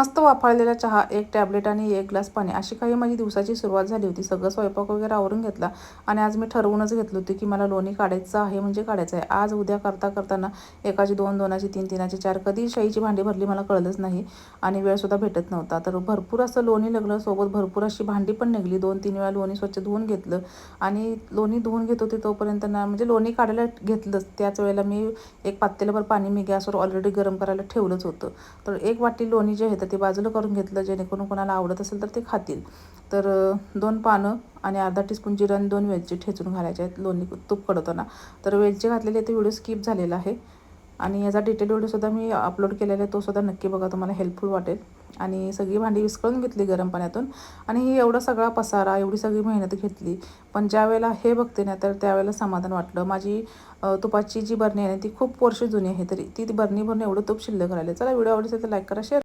मस्त वाफाळलेला चहा एक टॅबलेट आणि एक ग्लास पाणी अशी काही माझी दिवसाची सुरुवात झाली होती. सगळं स्वयंपाक वगैरे आवरून घेतला आणि आज मी ठरवूनच घेतलं होती की मला लोणी काढायचं आहे म्हणजे काढायचं आहे. आज उद्या करता करताना एकाची दोन दोनाची तीन तीनाची चार कधी शाईची भांडी भरली मला कळलंच नाही आणि वेळसुद्धा भेटत नव्हता. तर भरपूर असं लोणी लागलं सोबत भरपूर अशी भांडी पण निघली. दोन तीन वेळा लोणी स्वच्छ धुवून घेतलं आणि लोणी धुवून घेत होते तोपर्यंत ना म्हणजे लोणी काढायला घेतलंच. त्याच वेळेला मी एक पातेल्यावर पाणी मी गॅसवर ऑलरेडी गरम करायला ठेवलंच होतं. तर एक वाटी लोणी जे आहे तर ते बाजूला करून घेतलं जेणेकरून कोणाला आवडत असेल तर ते खातील. तर दोन पानं आणि अर्धा टीस्पून जिरं आणि दोन वेलची ठेचून घालायचे आहेत. लोणी तूप कडवताना तर वेलची घातलेली ते व्हिडिओ स्किप झालेला आहे. आणि याचा डिटेल व्हिडिओसुद्धा मी अपलोड केलेला आहे तोसुद्धा नक्की बघा तुम्हाला हेल्पफुल वाटेल. आणि सगळी भांडी विस्कळून घेतली गरम पाण्यातून. आणि ही एवढा सगळा पसारा एवढी सगळी मेहनत घेतली. पण ज्यावेळेला हे बघते ना तर त्यावेळेला समाधान वाटलं. माझी तुपाची जी बरणी आहे ती खूप वर्ष जुनी आहे तरी. ती बरणी भरून एवढं तूप शिल्लक राहिले चला व्हिडिओ आवडते तर लाईक करा शेअर